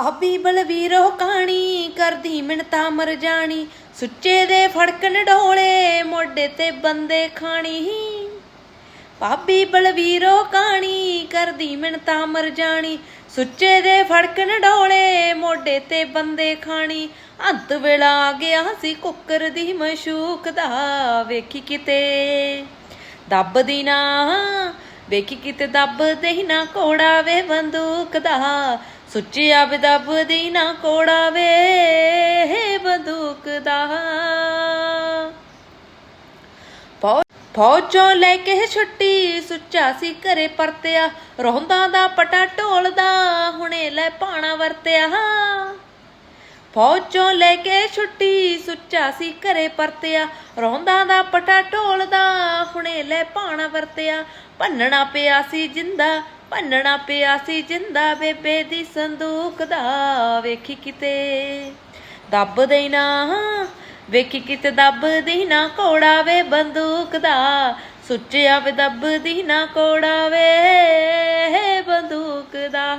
ਭਾਬੀ ਬਲਵੀਰੋ ਕਹਾਣੀ ਕਰਦੀ ਮਿੰਤਾ ਮਰ ਜਾਣੀ। ਸੁੱਚੇ ਦੇ ਫੜਕਣ ਢੋਲੇ ਮੋਢੇ ਤੇ ਬੰਦੇ ਖਾਣੀ। ਭਾਬੀ ਬਲਵੀਰੋ ਕਹਾਣੀ ਕਰਦੀ ਮਿੰਤਾ ਮਰ ਜਾਣੀ। ਸੁੱਚੇ ਦੇ ਫੜਕਣ ਢੋਲੇ ਮੋਢੇ ਤੇ ਬੰਦੇ ਖਾਣੀ। ਅੰਤ ਵੇਲਾ ਆ ਗਿਆ ਸੀ ਕੁੱਕਰ ਦੀ ਮਸ਼ੂਕ ਦਾ, ਵੇਖੀ ਕਿਤੇ ਦੱਬਦੀ ਨਾ। ਵੇਖੀ ਕਿਤੇ ਦੱਬਦੇ ਹੀ ਨਾ ਕੋੜਾ ਵੇ ਬੰਦੂਕ ਦਾ। ਸੁੱਚੀ ਵੇ ਦੱਬਦੀ ਨਾ ਕੋੜਾ ਬੰਦੂਕ ਦਾ। ਫੌਜੋਂ ਲੈ ਕੇ ਛੁੱਟੀ, ਸੁੱਚਾ ਸੀ ਘਰੇ ਪਰਤਿਆ। ਰੋਂਦਾ ਦਾ ਪਟਾ ਢੋਲਦਾ, ਹੁਣੇ ਲੈ ਪਾਣਾ ਵਰਤਿਆ। ਫੌਜੋਂ ਲੈ ਕੇ ਛੁੱਟੀ, ਸੁੱਚਾ ਸੀ ਘਰੇ ਪਰਤਿਆ। ਰੋਂਦਾ ਦਾ ਪਟਾ ਢੋਲਦਾ, ਹੁਣੇ ਲੈ ਪਾਣਾ ਵਰਤਿਆ। ਭੰਨਣਾ ਪਿਆ ਸੀ ਜਿੰਦਾ ਭੰਨਣਾ ਪਿਆ ਸੀ ਜਿੰਦਾ ਬੇਬੇ ਦੀ ਸੰਦੂਕ ਦਾ। ਵੇਖੀ ਕਿਤੇ ਦੱਬ ਦੇਣਾ ਵੇਖੀ ਕਿਤੇ ਦੱਬ ਦੇਣਾ ਕੋੜਾ ਵੇ ਬੰਦੂਕ ਦਾ। ਸੁੱਚਿਆ ਵੇ ਦੱਬ ਦੇਣਾ ਕੋੜਾ ਵੇ ਬੰਦੂਕ ਦਾ।